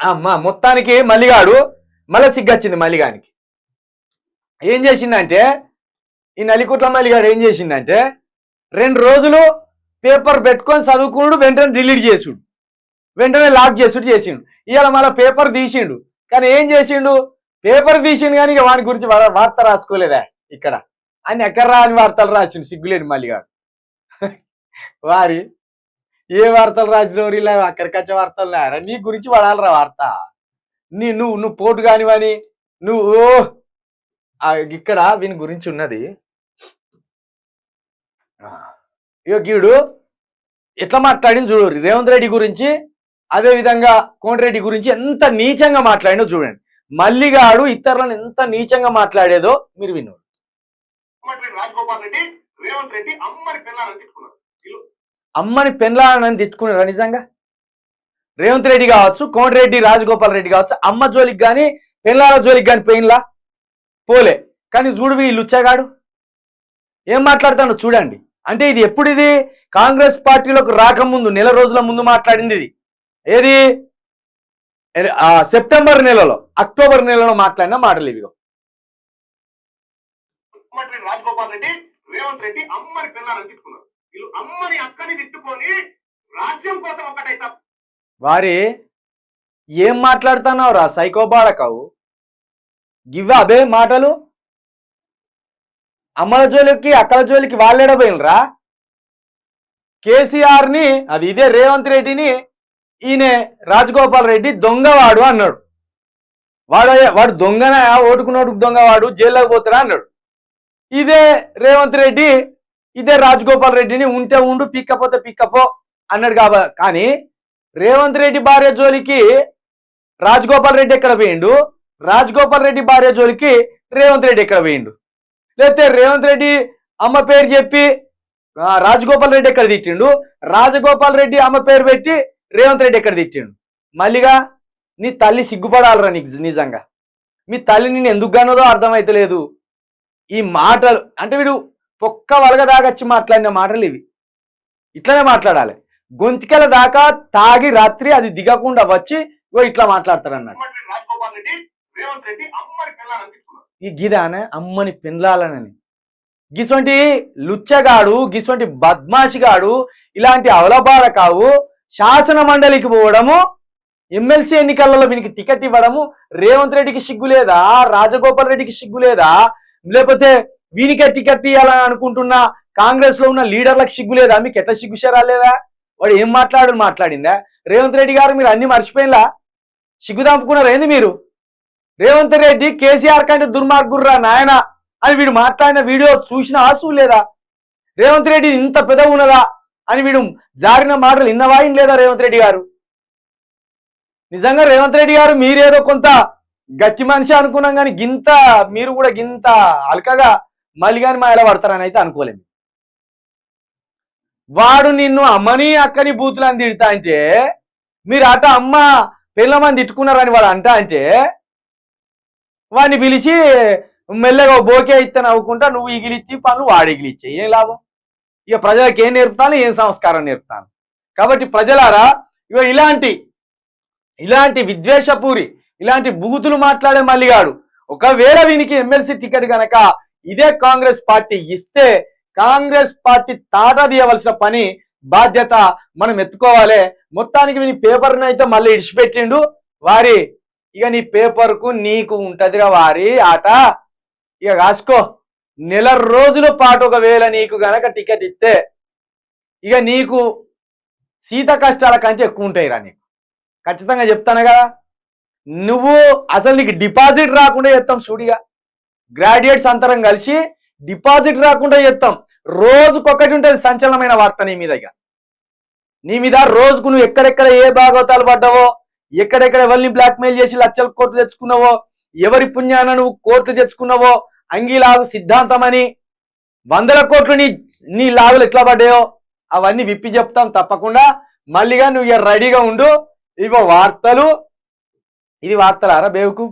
అమ్మా మొత్తానికి మల్లిగాడు మళ్ళీ సిగ్గొచ్చింది మల్లిగానికి ఏం చేసిందంటే ఈ నలికుట్ల మల్లిగాడు ఏం చేసిందంటే రెండు రోజులు పేపర్ పెట్టుకొని చదువుకున్నాడు వెంటనే డిలీట్ చేసుడు. వెంటనే లాక్ చేసుడు చేసిండు. ఇవాళ మళ్ళీ పేపర్ తీసిండు. కానీ ఏం చేసిండు? పేపర్ తీసిండు కానీ ఇక వాని గురించి వార్త రాసుకోలేదా ఇక్కడ? ఆయన ఎక్కడ రాని వార్తలు రాసిండు సిగ్గులేని మల్లిగాడు వారి ఏ వార్తలు రాసినవారు ఇలా అక్కడికచ్చే వార్తలు లేరా? నీ గురించి పడాలరా వార్త. నీ నువ్వు నువ్వు పోటు కానివని నువ్వు ఇక్కడ వీని గురించి ఉన్నది. ఆ, గీడు ఎట్లా మాట్లాడింది చూడు రేవంత్ రెడ్డి గురించి అదే విధంగా కోమటిరెడ్డి గురించి ఎంత నీచంగా మాట్లాడినో చూడండి. మల్లిగాడు ఇతరులను ఎంత నీచంగా మాట్లాడేదో మీరు విన్నారు రాజగోపాల్ రెడ్డి రేవంత్ రెడ్డి అమ్మని పిల్లని తిట్టుకున్నారు. అమ్మని పెన్లాలని తెచ్చుకున్నారా నిజంగా? రేవంత్ రెడ్డి కావచ్చు కోమటిరెడ్డి రాజగోపాల్ రెడ్డి కావచ్చు అమ్మ జోలికి కానీ పెన్లాల జోలికి కానీ పెయిన్లా పోలే. కానీ చూడు వీళ్ళు వచ్చాగాడు ఏం మాట్లాడతానో చూడండి. అంటే ఇది ఎప్పుడు ఇది కాంగ్రెస్ పార్టీలోకి రాకముందు నెల రోజుల ముందు మాట్లాడింది ఇది. ఏది? ఆ సెప్టెంబర్ నెలలో అక్టోబర్ నెలలో మాట్లాడిన మాటలు ఇవిగో. రాజగోపాల్ రెడ్డి రేవంత్ రెడ్డి అమ్మని పిల్లని తిట్టుకున్నారు. వీళ్ళు అమ్మని అక్కని తిట్టుకొని రాజ్యం కోసం ఒక్కటైతా. వారి ఏం మాట్లాడుతున్నావు రా సైకోబాడకావు గివ్ అబే మాటలు? అమ్మల జోలికి అక్కల జోలికి వాళ్ళేడబోయినరా కేసీఆర్ని అది ఇదే రేవంత్ రెడ్డిని ఈయన రాజగోపాల్ రెడ్డి దొంగవాడు అన్నాడు. వాడు వాడు దొంగన? ఓటుకున్నోడుకు దొంగవాడు? జైల్లోకి పోతాడా? అన్నాడు. ఇదే రేవంత్ రెడ్డి ఇదే రాజగోపాల్ రెడ్డిని ఉంటే ఉండు పిక్కపోతే పిక్కపో అన్నాడు కాబ. కానీ రేవంత్ రెడ్డి భార్య జోలికి రాజగోపాల్ రెడ్డి ఎక్కడ పోయిండు? రాజగోపాల్ రెడ్డి భార్య జోలికి రేవంత్ రెడ్డి ఎక్కడ పోయిండు? లేకపోతే రేవంత్ రెడ్డి అమ్మ పేరు చెప్పి రాజగోపాల్ రెడ్డి ఎక్కడ తిట్టిండు? రాజగోపాల్ రెడ్డి అమ్మ పేరు పెట్టి రేవంత్ రెడ్డి ఎక్కడ తిట్టిండు? మళ్ళీగా నీ తల్లి సిగ్గుపడాలరా నీకు నిజంగా. మీ తల్లి నేను ఎందుకు గానదో అర్థమైతలేదు. ఈ మాటలు అంటే వీడు పొక్క వలగదాగచ్చి మాట్లాడిన మాటలు ఇవి. ఇట్లనే మాట్లాడాలి. గొంతికల దాకా తాగి రాత్రి అది దిగకుండా వచ్చి ఇగో ఇట్లా మాట్లాడతారు అన్నాడు ఈ గిదానే అమ్మని పెండ్లాలనని గిసొంటి లుచ్చగాడు గిసొంటి బద్మాషిగాడు ఇలాంటి అవలబాల కావు శాసన మండలికి పోవడము ఎమ్మెల్సీ ఎన్నికలలో వీనికి టికెట్ ఇవ్వడము రేవంత్ రెడ్డికి సిగ్గు లేదా రాజగోపాల్ రెడ్డికి సిగ్గు లేదా లేకపోతే వీనికే టికెట్ ఇవ్వాలని అనుకుంటున్న. కాంగ్రెస్లో ఉన్న లీడర్లకు సిగ్గు లేదా? మీకు ఎట్లా సిగ్గు లేదా? వాడు ఏం మాట్లాడు మాట్లాడిందా? రేవంత్ రెడ్డి గారు మీరు అన్ని మర్చిపోయినలా? సిగ్గు దంపుకున్నారు ఏంది మీరు? రేవంత్ రెడ్డి కేసీఆర్ కంటే దుర్మార్గుర్రా నాయన? అని వీడు మాట్లాడిన వీడియో చూసిన ఆసు లేదా? రేవంత్ రెడ్డి ఇంత పెద్ద ఉన్నదా? అని వీడు జారిన మాటలు ఇన్నవా లేదా రేవంత్ రెడ్డి గారు? నిజంగా రేవంత్ రెడ్డి గారు మీరేదో కొంత గట్టి మనిషి అనుకున్నాం కానీ గింత మీరు కూడా గింత అల్కగా మళ్ళీ కానీ మాయల పడతారని అయితే అనుకోలేము వాడు నిన్ను అమ్మని అక్కని బూతులని తిడతా అంటే మీరు అట అమ్మ పిల్లమని తిట్టుకున్నారని వాడు అంటా అంటే వాడిని పిలిచి మెల్లగా బోకే ఇస్తే నవ్వుకుంటా నువ్వు ఇగిలిచ్చి పనులు వాడు ఇగిలిచ్చే ఏం లాభం? ఇక ప్రజలకు ఏం నేర్పుతాను ఏం సంస్కారం నేర్పుతాను? కాబట్టి ప్రజలారా ఇక ఇలాంటి ఇలాంటి విద్వేషపూరి ఇలాంటి బూతులు మాట్లాడే మల్లిగాడు ఒకవేళ వీనికి ఎమ్మెల్సీ టికెట్ కనుక ఇదే కాంగ్రెస్ పార్టీ ఇస్తే కాంగ్రెస్ పార్టీ తాట తీయవలసిన పని బాధ్యత మనం ఎత్తుకోవాలి. మొత్తానికి నీ పేపర్ని అయితే మళ్ళీ ఇడిచిపెట్టిండు. వారి ఇక నీ పేపర్కు నీకు ఉంటదిరా వారి ఆట. ఇక రాసుకో. నెల రోజుల పాటు ఒకవేళ నీకు గనక టికెట్ ఇస్తే ఇక నీకు సీత కష్టాల కంటే ఎక్కువ ఉంటాయిరా నీకు. ఖచ్చితంగా చెప్తాను కదా. నువ్వు అసలు నీకు డిపాజిట్ రాకుండా చెప్తాం సూడిగా గ్రాడ్యుయేట్స్ అంతరం కలిసి డిపాజిట్ రాకుండా చేస్తాం రోజుకొకటి ఉంటుంది సంచలనమైన వార్త నీ మీద ఇక. నీ మీద రోజుకు నువ్వు ఎక్కడెక్కడ ఏ భాగవతాలు పడ్డావో ఎక్కడెక్కడ ఎవరిని బ్లాక్మెయిల్ చేసి లక్షల కోట్లు తెచ్చుకున్నావో ఎవరి పుణ్యాన నువ్వు కోట్లు తెచ్చుకున్నావో అంగీలాగు సిద్ధాంతం అని వందల కోట్లు నీ నీ లాగులు ఎట్లా పడ్డాయో అవన్నీ విప్పి చెప్తాం తప్పకుండా. మళ్ళీగా నువ్వు ఇక రెడీగా ఉండు. ఇవో వార్తలు. ఇది వార్తలారా బేవుకు?